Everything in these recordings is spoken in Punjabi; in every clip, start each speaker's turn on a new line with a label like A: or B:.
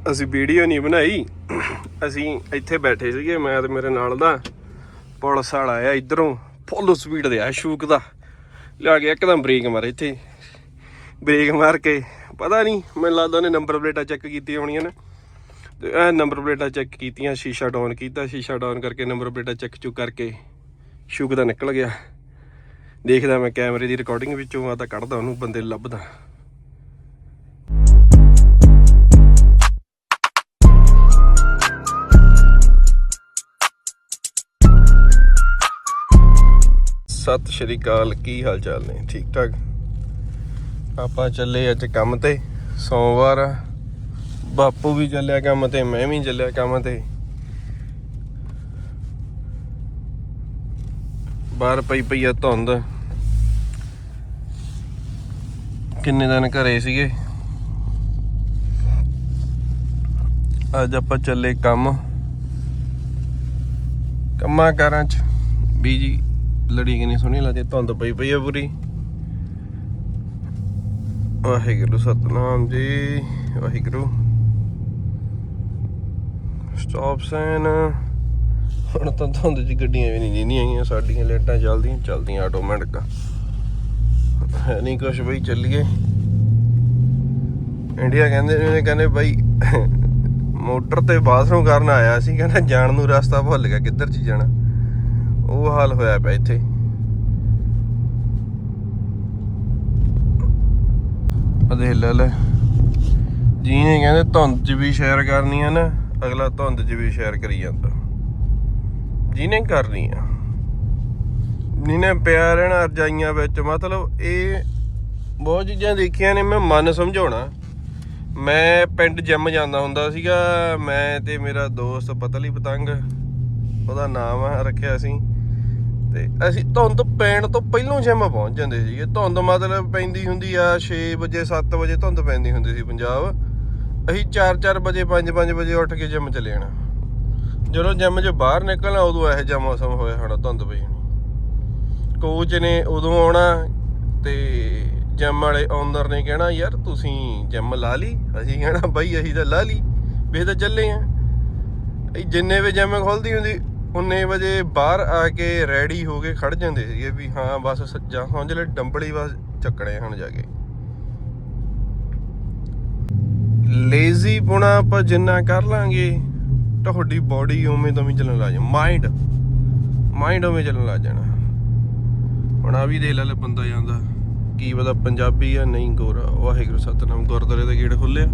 A: ਅਸੀਂ ਵੀਡੀਓ ਨਹੀਂ ਬਣਾਈ। ਅਸੀਂ ਇੱਥੇ ਬੈਠੇ ਸੀਗੇ, ਮੈਂ ਤੇ ਮੇਰੇ ਨਾਲ ਦਾ। ਪੁਲਿਸ ਵਾਲਾ ਆਇਆ ਇਧਰੋਂ ਫੁੱਲ ਸਪੀਡ ਦੇ ਆ, ਸ਼ੂਕ ਦਾ। ਲਿਆ ਕੇ ਇੱਕਦਮ ਬ੍ਰੇਕ ਮਾਰੇ ਇੱਥੇ। ਬ੍ਰੇਕ ਮਾਰ ਕੇ, ਪਤਾ ਨਹੀਂ, ਮੈਨੂੰ ਲੱਗਦਾ ਉਹਨੇ ਨੰਬਰ ਪਲੇਟਾਂ ਚੈੱਕ ਕੀਤੀਆਂ ਹੋਣੀਆਂ ਨੇ। ਤੇ ਇਹ ਨੰਬਰ ਪਲੇਟਾਂ ਚੈੱਕ ਕੀਤੀਆਂ, ਸ਼ੀਸ਼ਾ ਡਾਊਨ ਕੀਤਾ, ਸ਼ੀਸ਼ਾ ਡਾਊਨ ਕਰਕੇ ਨੰਬਰ ਪਲੇਟਾਂ ਚੈੱਕ ਚੁੱਕ ਕਰਕੇ ਸ਼ੂਕ ਦਾ ਨਿਕਲ ਗਿਆ। ਦੇਖਦਾ ਮੈਂ ਕੈਮਰੇ ਦੀ ਰਿਕਾਰਡਿੰਗ ਵਿੱਚੋਂ, ਆ ਤਾਂ ਕੱਢਦਾ ਉਹਨੂੰ, ਬੰਦੇ ਲੱਭਦਾ। ਸਤਿ ਸ਼੍ਰੀ ਅਕਾਲ, ਕੀ ਹਾਲ ਚਾਲ ਨੇ? ਠੀਕ ਠਾਕ ਆਪਾਂ ਚੱਲੇ ਅੱਜ ਕੰਮ ਤੇ, ਸੋਮਵਾਰ ਬਾਪੂ ਵੀ ਚੱਲਿਆ ਕੰਮ ਤੇ, ਮੈਂ ਵੀ ਚੱਲਿਆ ਕੰਮ ਤੇ। ਬਾਹਰ ਪਈ ਪਈ ਆ ਧੁੰਦ। ਕਿੰਨੇ ਦਿਨ ਘਰੇ ਸੀਗੇ? ਅੱਜ ਆਪਾਂ ਚੱਲੇ ਕੰਮ। ਕੰਮਾਂ ਕਾਰਾਂ ਚ ਬੀਜੀ ਲੜੀ ਕਿੰਨੀ ਸੋਹਣੀ ਲੱਗਦੀ ਧੁੰਦ ਪਈ ਪਈ ਆ ਪੂਰੀ। ਵਾਹਿਗੁਰੂ, ਸਤਨਾਮ ਜੀ, ਵਾਹਿਗੁਰੂ। ਸਟਾਪ ਸਾਈਨ ਹੁਣ ਤਾਂ ਧੁੰਦ ਚ ਗੱਡੀਆਂ ਵੀ ਨਹੀਂ ਨਹੀਂ ਆਈਆਂ, ਸਾਡੀਆਂ ਲਾਈਟਾਂ ਚੱਲਦੀਆਂ ਚੱਲਦੀਆਂ ਆਟੋਮੈਟਿਕ ਹੈ ਨਹੀਂ ਕੁਛ ਬਈ, ਚੱਲੀਏ। ਇੰਡੀਆ ਕਹਿੰਦੇ ਨੇ, ਕਹਿੰਦੇ ਬਾਈ, ਮੋਟਰ ਤੇ ਬਾਥਰੂਮ ਕਰਨ ਆਇਆ ਸੀ, ਕਹਿੰਦਾ ਜਾਣ ਨੂੰ ਰਸਤਾ ਭੁੱਲ ਗਿਆ, ਕਿੱਧਰ ਚ ਜਾਣਾ। ਉਹ ਹਾਲ ਹੋਇਆ ਪਿਆ ਇੱਥੇ। ਅਦੇ ਲੈ ਲੈ। ਜੀ ਕਹਿੰਦੇ ਧੁੰਦ 'ਚ ਵੀ ਸ਼ੇਅਰ ਕਰਨੀ ਆ ਨਾ, ਅਗਲਾ ਧੁੰਦ 'ਚ ਵੀ ਸ਼ੇਅਰ ਕਰੀ ਜਾਂਦਾ। ਜਿਹਨੇ ਕਰਨੀ ਆ। ਜਿਹਨੇ ਪਿਆਰ ਰਹਿਣਾ ਰਜਾਈਆਂ ਵਿੱਚ, ਮਤਲਬ ਇਹ ਬਹੁਤ ਚੀਜ਼ਾਂ ਦੇਖੀਆਂ ਨੇ, ਮੈਂ ਮਨ ਸਮਝਾਉਣਾ। ਮੈਂ ਪਿੰਡ ਜਿਮ ਜਾਂਦਾ ਹੁੰਦਾ ਸੀਗਾ, ਮੈਂ ਤੇ ਮੇਰਾ ਦੋਸਤ ਪਤਲੀ ਪਤੰਗ, ਉਹਦਾ ਨਾਮ ਰੱਖਿਆ ਸੀ। ਤੇ ਅਸੀਂ ਧੁੰਦ ਪੈਣ ਤੋਂ ਪਹਿਲਾਂ ਜਿਮ ਪਹੁੰਚ ਜਾਂਦੇ ਸੀਗੇ। ਧੁੰਦ ਮਤਲਬ ਪੈਂਦੀ ਹੁੰਦੀ ਆ 6 ਵਜੇ 7 ਵਜੇ ਧੁੰਦ ਪੈਂਦੀ ਹੁੰਦੀ ਸੀ ਪੰਜਾਬ। ਅਸੀਂ 4-4 ਵਜੇ 5-5 ਵਜੇ ਉੱਠ ਕੇ ਜਿਮ ਚਲੇ ਜਾਣਾ। ਜਦੋਂ ਜਿਮ 'ਚ ਬਾਹਰ ਨਿਕਲਣਾ, ਉਦੋਂ ਇਹੋ ਜਿਹਾ ਮੌਸਮ ਹੋਇਆ ਹੋਣਾ ਧੁੰਦ ਪਈ ਹੋਣੀ। ਕੋਚ ਨੇ ਉਦੋਂ ਆਉਣਾ ਤੇ ਜਿਮ ਵਾਲੇ ਆਉਂਦਰ ਨੇ ਕਹਿਣਾ, ਯਾਰ ਤੁਸੀਂ ਜਿਮ ਲਾ ਲਈ। ਅਸੀਂ ਕਹਿਣਾ, ਬਾਈ ਅਸੀਂ ਤਾਂ ਲਾ ਲਈ, ਵੀ ਇਹ ਤਾਂ ਚੱਲੇ ਆ। ਇਹ ਜਿੰਨੇ ਵੀ ਜਿਮ ਖੁੱਲਦੀ ਹੁੰਦੀ ਉਨੇ ਵਜੇ ਬਾਹਰ ਆ ਕੇ ਰੈਡੀ ਹੋ ਕੇ ਖੜ ਜਾਂਦੇ ਸੀਗੇ ਵੀ ਹਾਂ, ਬਸ ਸੱਜਾ ਹੌਂਜਲੇ ਡੰਬਲੀ ਬਸ ਚੱਕਣੇ ਹੁਣ ਜਾ ਕੇ। ਲੇਜ਼ੀ ਪੁਣਾ ਆਪਾਂ ਜਿੰਨਾ ਕਰ ਲਾਂਗੇ, ਤੁਹਾਡੀ ਬਾਡੀ ਉਵੇਂ ਤੋਂ ਵੀ ਚੱਲਣ ਲੱਗ ਜਾ ਮਾਈਂਡ ਮਾਈਂਡ ਉਵੇਂ ਚੱਲਣ ਲੱਗ ਜਾਣਾ। ਹੁਣ ਆ ਵੀ ਦੇ ਲੈ ਬੰਦਾ ਜਾਂਦਾ, ਕੀ ਪਤਾ ਪੰਜਾਬੀ ਆ, ਨਹੀਂ ਗੋਰਾ, ਵਾਹਿਗੁਰੂ ਸਤਨਾਮ, ਗੁਰਦੁਆਰੇ ਦਾ ਗੇਟ ਖੁੱਲਿਆ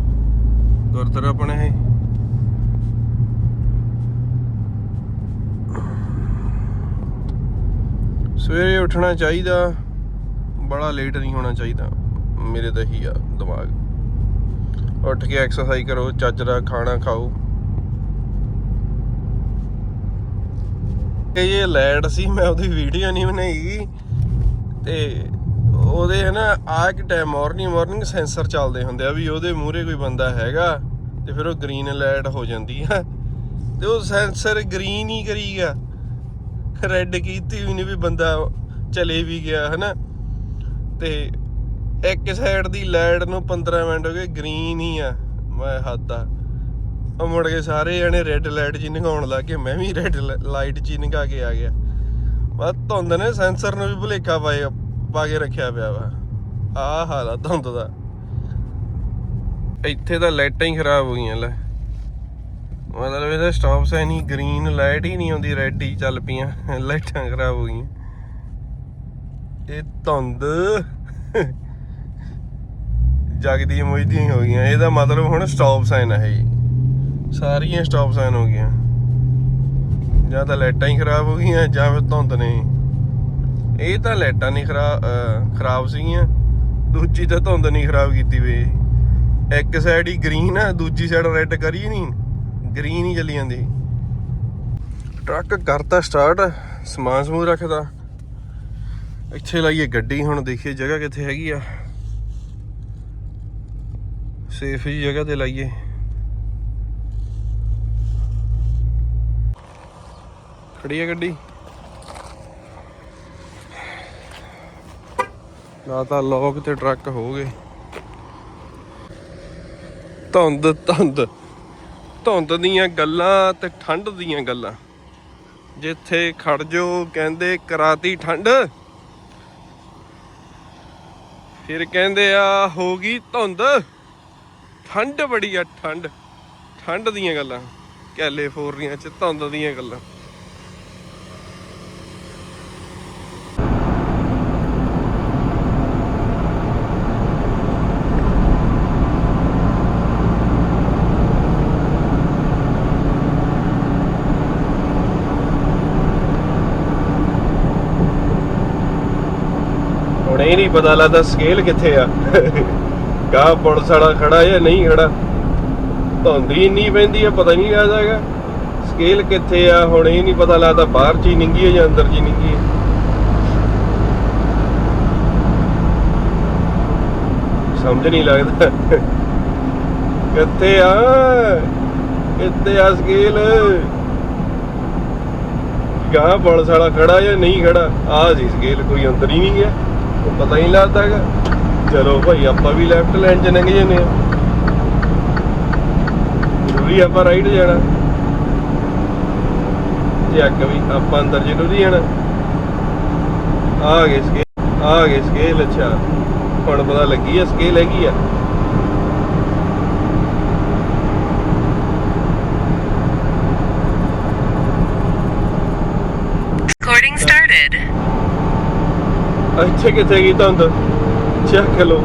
A: ਗੁਰਦੁਆਰਾ ਆਪਣਾ ਇਹ। ਸਵੇਰੇ ਉੱਠਣਾ ਚਾਹੀਦਾ, ਬੜਾ ਲੇਟ ਨਹੀਂ ਹੋਣਾ ਚਾਹੀਦਾ, ਮੇਰੇ ਤਾਂ ਹੀ ਆ ਦਿਮਾਗ। ਉੱਠ ਕੇ ਐਕਸਰਸਾਈਜ਼ ਕਰੋ, ਚੱਜ ਦਾ ਖਾਣਾ ਖਾਓ। ਇਹ ਜੇ ਸੀ, ਮੈਂ ਉਹਦੀ ਵੀਡੀਓ ਨਹੀਂ ਬਣਾਈ। ਤੇ ਉਹਦੇ ਹੈ ਨਾ ਆ ਇੱਕ ਟਾਈਮ ਮਾਰਨਿੰਗ ਮਾਰਨਿੰਗ ਸੈਂਸਰ ਚੱਲਦੇ ਹੁੰਦੇ ਆ ਵੀ ਉਹਦੇ ਮੂਹਰੇ ਕੋਈ ਬੰਦਾ ਹੈਗਾ, ਤੇ ਫਿਰ ਉਹ ਗ੍ਰੀਨ ਲਾਈਟ ਹੋ ਜਾਂਦੀ ਆ। ਤੇ ਉਹ ਸੈਂਸਰ ਗ੍ਰੀਨ ਹੀ ਕਰੀ ਗਿਆ ਰੈੱਡ ਕੀਤੀ ਵੀ ਨਹੀਂ ਵੀ ਬੰਦਾ ਚਲੇ ਵੀ ਗਿਆ, ਹਨਾ? ਤੇ ਇੱਕ ਸਾਈਡ ਦੀ ਲਾਈਟ ਨੂੰ 15 ਮਿੰਟ ਹੋ ਗਏ ਗ੍ਰੀਨ ਹੀ ਆ, ਮੈਂ ਹੱਦ ਆ। ਉਹ ਮੁੜ ਕੇ ਸਾਰੇ ਜਣੇ ਰੈੱਡ ਲਾਈਟ 'ਚ ਹੀ ਨਗਾਉਣ ਲੱਗ ਗਏ, ਮੈਂ ਵੀ ਰੈੱਡ ਲਾਈਟ 'ਚ ਹੀ ਨਗਾ ਕੇ ਆ ਗਿਆ। ਬਸ ਧੁੰਦ ਨੇ ਸੈਂਸਰ ਨੂੰ ਵੀ ਭੁਲੇਖਾ ਪਾਏ, ਪਾ ਕੇ ਰੱਖਿਆ ਪਿਆ ਵਾ। ਆਹ ਹਾਲ ਧੁੰਦ ਦਾ। ਇੱਥੇ ਤਾਂ ਲਾਈਟਾਂ ਹੀ ਖਰਾਬ ਹੋ ਗਈਆਂ, ਲੈ। ਮਤਲਬ ਇਹਦਾ ਸਟਾਪ ਸਾਈਨ ਹੀ ਗ੍ਰੀਨ ਲਾਈਟ ਹੀ ਨਹੀਂ ਆਉਂਦੀ ਰੈੱਡ ਹੀ ਚੱਲ ਪਈਆਂ, ਲਾਈਟਾਂ ਖਰਾਬ ਹੋ ਗਈਆਂ। ਇਹ ਧੁੰਦ। ਜਗਦੀ ਮੁਝਦੀ ਹੋ ਗਈਆਂ। ਇਹਦਾ ਮਤਲਬ ਹੁਣ ਸਟਾਪ ਸਾਈਨ ਹੈ ਜੀ। ਸਾਰੀਆਂ ਸਟਾਪ ਸਾਈਨ ਹੋ ਗਈਆਂ। ਜਾਂ ਤਾਂ ਲਾਈਟਾਂ ਹੀ ਖਰਾਬ ਹੋ ਗਈਆਂ, ਜਾਂ ਫਿਰ ਧੁੰਦ ਨੇ। ਇਹ ਤਾਂ ਲਾਈਟਾਂ ਨਹੀਂ ਖਰਾਬ ਖਰਾਬ ਸੀਗੀਆਂ। ਦੂਜੀ ਤਾਂ ਧੁੰਦ ਨਹੀਂ ਖਰਾਬ ਕੀਤੀ ਵੇ। ਇੱਕ ਸਾਈਡ ਹੀ ਗ੍ਰੀਨ ਆ, ਦੂਜੀ ਸਾਈਡ ਰੈੱਡ ਕਰੀ ਨਹੀਂ। ਗ੍ਰੀਨ ਹੀ ਚੱਲੀ ਜਾਂਦੀ। ਟਰੱਕ ਕਰਤਾ ਸਟਾਰਟ, ਸਮਾਨ ਸਮੂਹ ਰੱਖਦਾ ਇੱਥੇ ਲਾਈਏ ਗੱਡੀ, ਹੁਣ ਦੇਖੀਏ ਜਗ੍ਹਾ ਕਿੱਥੇ ਹੈਗੀ ਆ। ਸੇਫ ਜੀ ਜਗ੍ਹਾ ਤੇ ਲਾਈਏ। ਖੜੀ ਆ ਗੱਡੀ। ਨਾ ਤਾਂ ਲੋਕ ਤੇ ਟਰੱਕ ਹੋ ਗਏ ਧੁੰਦ ਧੁੰਦ। ਧੁੰਦ ਦੀਆਂ ਗੱਲਾਂ ਤੇ ਠੰਡ ਦੀਆਂ ਗੱਲਾਂ। ਜਿੱਥੇ ਖੜ ਜੋ ਕਹਿੰਦੇ ਕਰਾਤੀ ਠੰਡ। ਫਿਰ ਕਹਿੰਦੇ ਆ, ਹੋ ਗਈ ਧੁੰਦ। ਠੰਡ ਬੜੀ ਆ, ਠੰਡ। ਠੰਡ ਦੀਆਂ ਗੱਲਾਂ। ਕੈਲੀਫੋਰਨੀਆ ਚ ਧੁੰਦ ਦੀਆਂ ਗੱਲਾਂ। ਨਹੀਂ ਪਤਾ ਲੱਗਦਾ ਸਕੇਲ ਕਿੱਥੇ ਆ। ਕਾ ਪੁਲਿਸ ਵਾਲਾ ਖੜਾ ਜਾਂ ਨਹੀਂ ਖੜਾ। ਧੁੰਦ ਹੀ ਇੰਨੀ ਪੈਂਦੀ ਆ, ਪਤਾ ਨਹੀਂ ਲੱਗਦਾ ਹੈਗਾ। ਸਕੇਲ ਕਿੱਥੇ ਆ, ਹੁਣ ਇਹ ਨਹੀਂ ਪਤਾ ਲੱਗਦਾ, ਬਾਹਰ ਚ ਹੀ ਨਿੰਗੀ ਹੈ ਜਾਂ ਅੰਦਰ ਚ ਨਿੰਗੀ ਹੈ ਸਮਝ ਨਹੀਂ ਲੱਗਦਾ। ਕਿੱਥੇ ਆ? ਕਿੱਥੇ ਆ ਸਕੇਲ ਕਾ ਪੁਲਿਸ ਵਾਲਾ ਖੜਾ ਜਾਂ ਨਹੀਂ ਖੜਾ? ਆ ਸੀ ਸਕੇਲ ਕੋਈ ਅੰਦਰ ਹੀ ਨਹੀਂ ਗਿਆ। ਪਤਾ ਹੀ ਲੱਗਦਾ ਹੈਗਾ। ਚਲੋ ਭਾਈ, ਆਪਾਂ ਵੀ ਲੈਫਟ ਲਾਈਨ ਚ ਲੰਘ ਜਾਂਦੇ ਆ ਜ਼ਰੂਰੀ ਆਪਾਂ ਰਾਈਟ ਜਾਣਾ। ਜੇ ਅੱਗ ਵੀ ਆਪਾਂ ਅੰਦਰ ਜ਼ਰੂਰੀ ਜਾਣਾ ਆ ਗਏ ਸਕੇਲ ਆ ਗਏ ਸਕੇਲ ਅੱਛਾ। ਹੁਣ ਪਤਾ ਲੱਗੀ ਆ ਸਕੇਲ ਹੈਗੀ ਆ। ਇੱਥੇ ਕਿੱਥੇ ਗਈ ਧੁੰਦ ਚੱਕ ਲੋ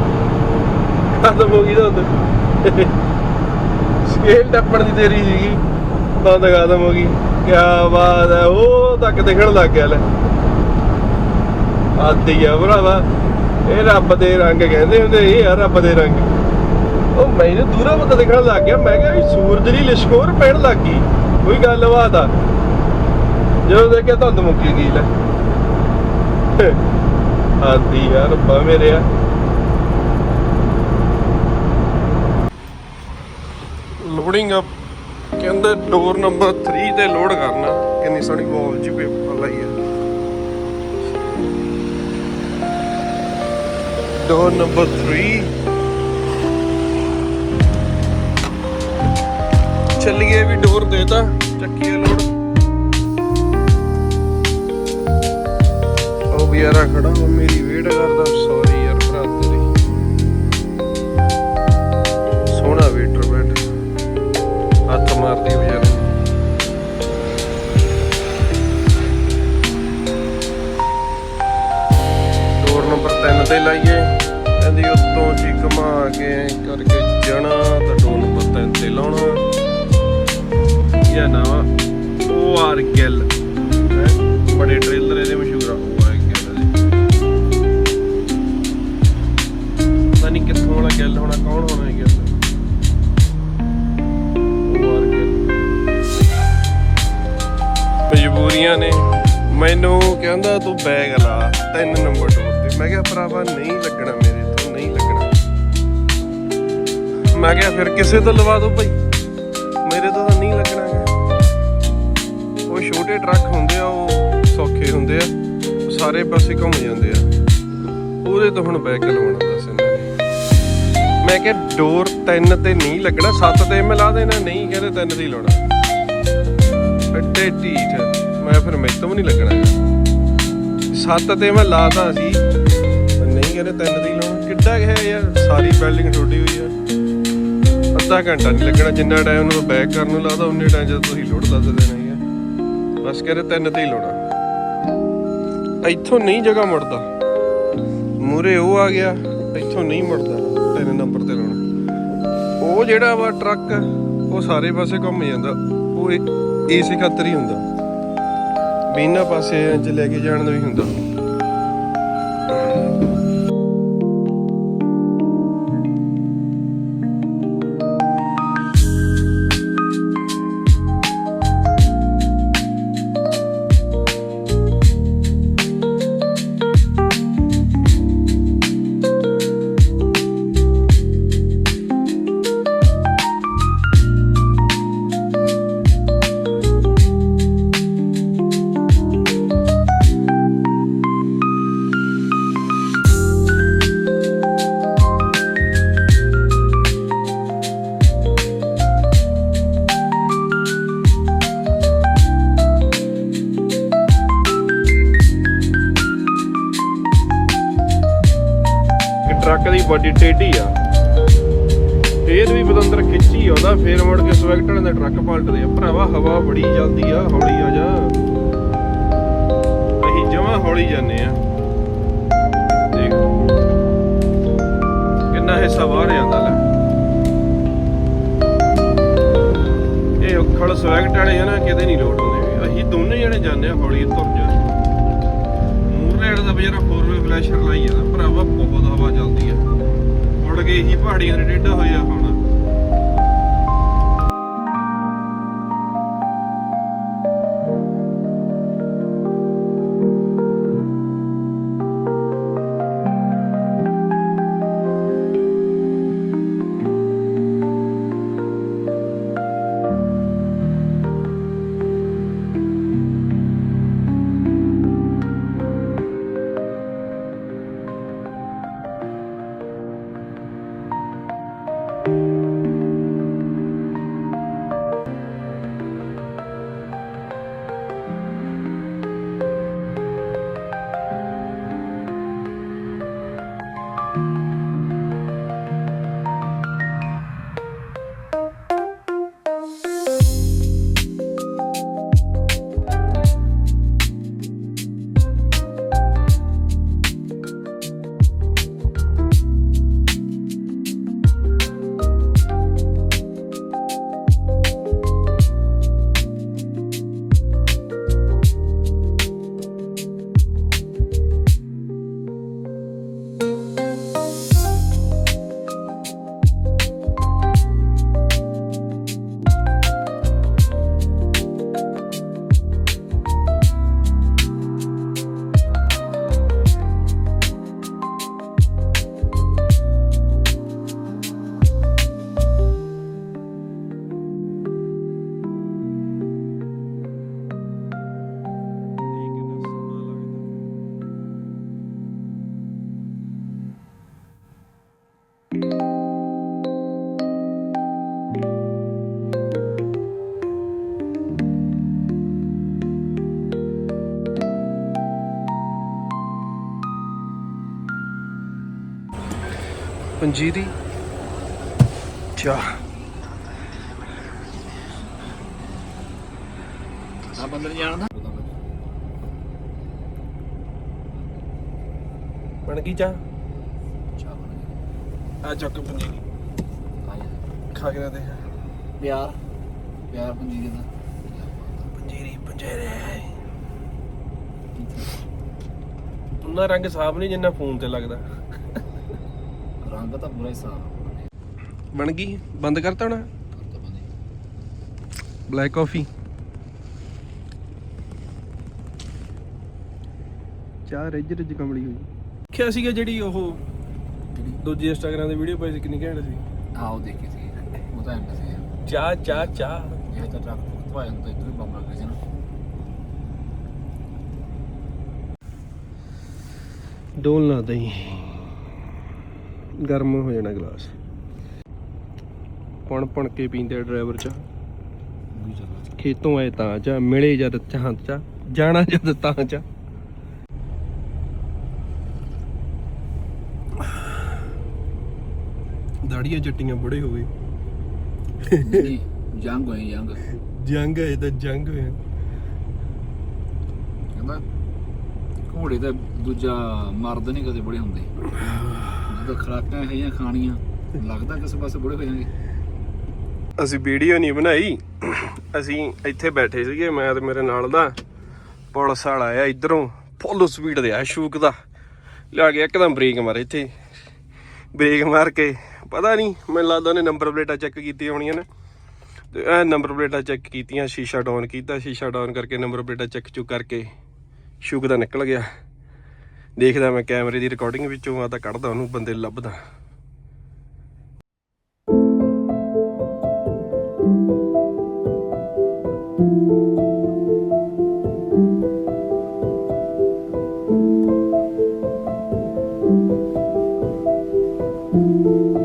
A: ਖਤਮ ਹੋ ਗਈ ਧੁੰਦ ਸਕੇਲ ਟੱਪਣ ਦੀ ਤੇਰੀ ਸੀਗੀ ਧੁੰਦ ਖਤਮ ਹੋ ਗਈ ਕੀ ਬਾਤ ਹੈ ਉਹ ਤੱਕ ਦਿਖਣ ਲੱਗ ਗਿਆ ਲੈ ਆਦੀ ਆ ਭਰਾਵਾ ਇਹ ਰੱਬ ਦੇ ਰੰਗ ਕਹਿੰਦੇ ਹੁੰਦੇ ਇਹ ਆ ਰੱਬ ਦੇ ਰੰਗ ਉਹ ਮੈਨੂੰ ਦੂਰੋਂ ਪਤਾ ਦਿਖਣ ਲੱਗ ਗਿਆ ਮੈਂ ਕਿਹਾ ਸੂਰਜ ਦੀ ਲਿਸ਼ਕੋਰ ਪੈਣ ਲੱਗ ਗਈ ਕੋਈ ਗੱਲ ਗੱਲਬਾਤ ਆ ਜਦੋਂ ਦੇਖਿਆ ਧੁੰਦ ਮੁੱਕੀ ਗਈ ਲੈ ਆਦੀ ਯਾਰ ਰੱਬਾ ਮੇਰੇ ਆ। ਲੋਡਿੰਗ ਅਪ ਕਹਿੰਦੇ ਡੋਰ ਨੰਬਰ 3 ਤੇ ਲੋਡ ਕਰਨਾ। ਕਿੰਨੀ ਸੋਹਣੀ ਵਾਲ ਜੀ ਪੇਪਰ ਲਾਈ ਹੈ ਡੋਰ ਨੰਬਰ 3 ਚੱਲੀਏ ਵੀ ਡੋਰ ਦੇਤਾ ਚੱਕੀ ਲੋਡ ਖੜਾ ਉਹ ਮੇਰੀ ਵੇਟ ਕਰਦਾ ਸੌਰੀ ਮੈਨੂੰ ਕਹਿੰਦਾ ਤੂੰ ਬੈਗ ਲਾ, ਤਿੰਨ ਨੰਬਰ ਡੋਰ ਤੇ। ਮੈਂ ਕਿਹਾ, ਭਰਾਵਾ, ਨਹੀਂ ਲੱਗਣਾ ਮੇਰੇ ਤੋਂ, ਨਹੀਂ ਲੱਗਣਾ। ਮੈਂ ਕਿਹਾ, ਫਿਰ ਕਿਸੇ ਤੋਂ ਲਵਾ ਦੋ ਭਾਈ। ਮੇਰੇ ਤੋਂ ਤਾਂ ਨਹੀਂ ਲੱਗਣਾ ਉਹ ਛੋਟੇ ਟਰੱਕ ਹੁੰਦੇ ਆ, ਉਹ ਸੌਖੇ ਹੁੰਦੇ ਆ। ਸਾਰੇ ਪਾਸੇ ਘੁੰਮ ਜਾਂਦੇ ਆ। ਉਹਦੇ ਤੋਂ ਹੁਣ ਬੈਗ ਲਵਾਉਣਾ ਦੱਸ ਇਹਨਾਂ ਨੇ। ਮੈਂ ਕਿਹਾ ਡੋਰ 3 ਤੇ ਨਹੀਂ ਲੱਗਣਾ 7 ਤੇ ਮੈਂ ਲਾ ਦੇਣਾ, ਨਹੀਂ ਕਹਿੰਦੇ 3 ਤੇ ਹੀ ਲਾਉਣਾ। ਅੱਡੇ ਢੀਠ। ਮੈਂ ਫਿਰ ਮੈਥੋਂ ਵੀ ਨਹੀਂ ਲੱਗਣਾ ਹੈਗਾ 7 ਤੇ ਮੈਂ ਲਾਤਾ ਸੀ। ਨਹੀਂ ਕਹਿੰਦੇ 3 ਤੇ ਹੀ ਕਿੱਡਾ ਹੈ ਯਾਰ? ਸਾਰੀ ਬਿਲਡਿੰਗ ਟੁੱਟੀ ਹੋਈ ਆ। ਅੱਧਾ ਘੰਟਾ ਨਹੀਂ ਲੱਗਣਾ। ਜਿੰਨਾ ਟਾਈਮ ਉਹਨੂੰ ਬੈਕ ਕਰਨ ਨੂੰ ਲਾਦਾ ਉਨੇ ਟਾਈਮ ਜਦ ਤੁਸੀਂ ਲੋਡ ਦੱਸ ਦੇਣਾ ਹੀ। ਆ ਬਸ ਕਹਿੰਦੇ ਤਿੰਨ ਤੇ ਹੀ ਲਾਉਣਾ। ਇੱਥੋਂ ਨਹੀਂ ਜਗ੍ਹਾ ਮੁੜਦਾ। ਮੂਰੇ ਉਹ ਆ ਗਿਆ। ਇੱਥੋਂ ਨਹੀਂ ਮੁੜਦਾ। ਤਿੰਨ ਨੰਬਰ ਤੇ ਲਾਉਣਾ। ਉਹ ਜਿਹੜਾ ਵਾ ਟਰੱਕ ਉਹ ਸਾਰੇ ਪਾਸੇ ਘੁੰਮ ਜਾਂਦਾ। ਉਹ ਇਹ ਇਸੇ ਖਾਤਰ ਹੀ ਹੁੰਦਾ। ਵੀ ਇਹਨਾਂ ਪਾਸੇ ਚ ਲੈ ਕੇ ਜਾਣ ਦਾ ਵੀ ਹੁੰਦਾ। ਬਾਡੀ ਟੇਢੀ ਆ। ਫੇਰ ਵੀ ਬਲੰਦਰ ਖਿੱਚੀ ਆਉਂਦਾ ਫੇਰ ਮੁੜ ਕੇ ਸਵੈਕਟ ਵਾਲੇ ਦਾ ਟਰੱਕ ਪਲਟਦੇ ਆ। ਭਰਾਵਾ, ਹਵਾ ਬੜੀ ਚੱਲਦੀ ਆ, ਹੌਲੀ ਆ ਜਾ। ਅਸੀਂ ਜਮਾ ਹੌਲੀ ਜਾਂਦੇ ਆ। ਦੇਖ। ਕਿੰਨਾ ਹਿੱਸਾ ਬਾਹਰ ਜਾਂਦਾ ਲੈ। ਇਹ ਉਖੜ ਸਵੈਕਟ ਵਾਲੇ ਆ ਨਾ, ਕਿਤੇ ਨਹੀਂ ਲੋਟ ਹੁੰਦੇ ਅਸੀਂ ਦੋਨੇ ਜਣੇ ਜਾਂਦੇ ਆ ਹੌਲੀ ਤੁਰ ਜਾ। ਮੂਰਲੇ ਵਾਲੇ ਦਾ ਬੇਚਾਰਾ 4 ਫਲੈਸ਼ਰ ਲਾਈ ਜਾਂਦਾ। ਭਰਾਵਾ, ਬਹੁਤ ਹਵਾ ਚੱਲਦੀ ਆ। ਮੁੜ ਕੇ ਇਹੀ ਪਹਾੜੀਆਂ ਦੇ ਟੇਢਾ ਹੋਇਆ ਹੁਣ। ਪੰਜੀਰੀ ਚਾਹ
B: ਆ ਬੰਦਰ ਜਾਣਦਾ?
A: ਬਣ ਗਈ ਚਾਹ
B: ਚਾਹ ਬਣ ਗਈ।
A: ਆ ਚੱਕ ਪੰਜੀਰੀ ਖਾ ਕੇ ਦੇ
B: ਪਿਆਰ। ਪਿਆਰ ਪੰਜੀਰੀ ਦਾ
A: ਪੰਜੀਰੀ ਪੰਜੇਰੇ। ਉਹਨਾਂ ਰੰਗ ਸਾਫ਼ ਨਹੀਂ ਜਿੰਨਾ ਫੋਨ ਤੇ ਲੱਗਦਾ।
B: ਰੰਗ ਤਾਂ ਪੂਰਾ ਹੀ ਸਾਫ਼
A: ਬਣ ਗਈ? ਬੰਦ ਕਰਤਾ ਹੁਣ? ਬਲੈਕ ਕਾਫੀ ਚਾਹ ਰਿੱਜ ਰਿੱਜ ਕਮਲੀ ਹੋਈ। ਕਿਹਾ ਸੀਗਾ ਜਿਹੜੀ ਉਹ ਦੂਜੀ ਇੰਸਟਾਗ੍ਰਾਮ ਦੀ ਵੀਡੀਓ ਪਾਈ ਸੀ ਕਿੰਨੀ ਘੈਂਟ ਸੀ।
B: ਆ ਉਹ ਦੇਖੀ ਸੀ। ਉਹ ਤਾਂ ਐਂਡ ਸੀ।
A: ਚਾਹ ਚਾਹ ਚਾਹ।
B: ਇਹ ਤਾਂ ਟਰੱਕ ਤੋਂ ਆਇਆ ਤਾਂ ਇਧਰ ਬੰਬ ਸੀ ਨਾ।
A: ਡੋਲ ਨਾ ਦਈ ਗਰਮ ਹੋ ਜਾਣਾ ਗਲਾਸ। ਪਣ ਪਣ ਕੇ ਪੀਂਦੇ ਡਰਾਈਵਰ ਚ ਖੇਤੋਂ ਆਏ ਤਾਂ ਚਾ ਮਿਲੇ ਜਦ ਚਾਹਾਂ ਚਾ ਜਾਣਾ ਜਦ ਤਾਂ ਚਾ ਦਾੜੀਆਂ ਚੱਟੀਆਂ ਬੜੇ ਹੋ ਗਏ।
B: ਨਹੀਂ ਜੰਗ ਹੋਈ ਜੰਗ।
A: ਜੰਗ ਹੈ ਤਾਂ ਜੰਗ ਹੋਇਆ
B: ਕਹਿੰਦਾ ਘੋੜੇ ਤਾਂ ਦੂਜਾ ਮਰਦ ਨਹੀਂ ਕਦੇ ਬੁੜੇ ਹੁੰਦੇ। ਜਦੋਂ ਖਰਾਕਾਂ ਹੈਗੀਆਂ ਖਾਣੀਆਂ, ਲੱਗਦਾ ਕਿਸੇ ਪਾਸੇ ਬੁੜੇ ਹੋ ਜਾਣਗੇ।
A: ਅਸੀਂ ਵੀਡੀਓ ਨਹੀਂ ਬਣਾਈ। ਅਸੀਂ ਇੱਥੇ ਬੈਠੇ ਸੀਗੇ, ਮੈਂ ਤੇ ਮੇਰੇ ਨਾਲ ਦਾ ਪੁਲਿਸ ਵਾਲਾ ਆਇਆ ਇਧਰੋਂ ਫੁੱਲ ਸਪੀਡ ਦੇ ਆ ਸ਼ੂਕ ਦਾ। ਲਿਆ ਕੇ ਇੱਕਦਮ ਬ੍ਰੇਕ ਮਾਰੇ ਇੱਥੇ। ਬ੍ਰੇਕ ਮਾਰ ਕੇ, ਪਤਾ ਨਹੀਂ, ਮੈਨੂੰ ਲੱਗਦਾ ਉਹਨੇ ਨੰਬਰ ਪਲੇਟਾਂ ਚੈੱਕ ਕੀਤੀਆਂ ਹੋਣੀਆਂ ਨੇ। ਤੇ ਇਹ ਨੰਬਰ ਪਲੇਟਾਂ ਚੈੱਕ ਕੀਤੀਆਂ, ਸ਼ੀਸ਼ਾ ਡਾਊਨ ਕੀਤਾ, ਸ਼ੀਸ਼ਾ ਡਾਊਨ ਕਰਕੇ ਨੰਬਰ ਪਲੇਟਾਂ ਚੈੱਕ ਚੁੱਕ ਕਰਕੇ ਸ਼ੂਕ ਦਾ ਨਿਕਲ ਗਿਆ। ਦੇਖਦਾ ਮੈਂ ਕੈਮਰੇ ਦੀ ਰਿਕਾਰਡਿੰਗ ਵਿੱਚੋਂ ਆ ਤਾਂ ਕੱਢਦਾ ਉਹਨੂੰ ਬੰਦੇ ਲੱਭਦਾ। thank you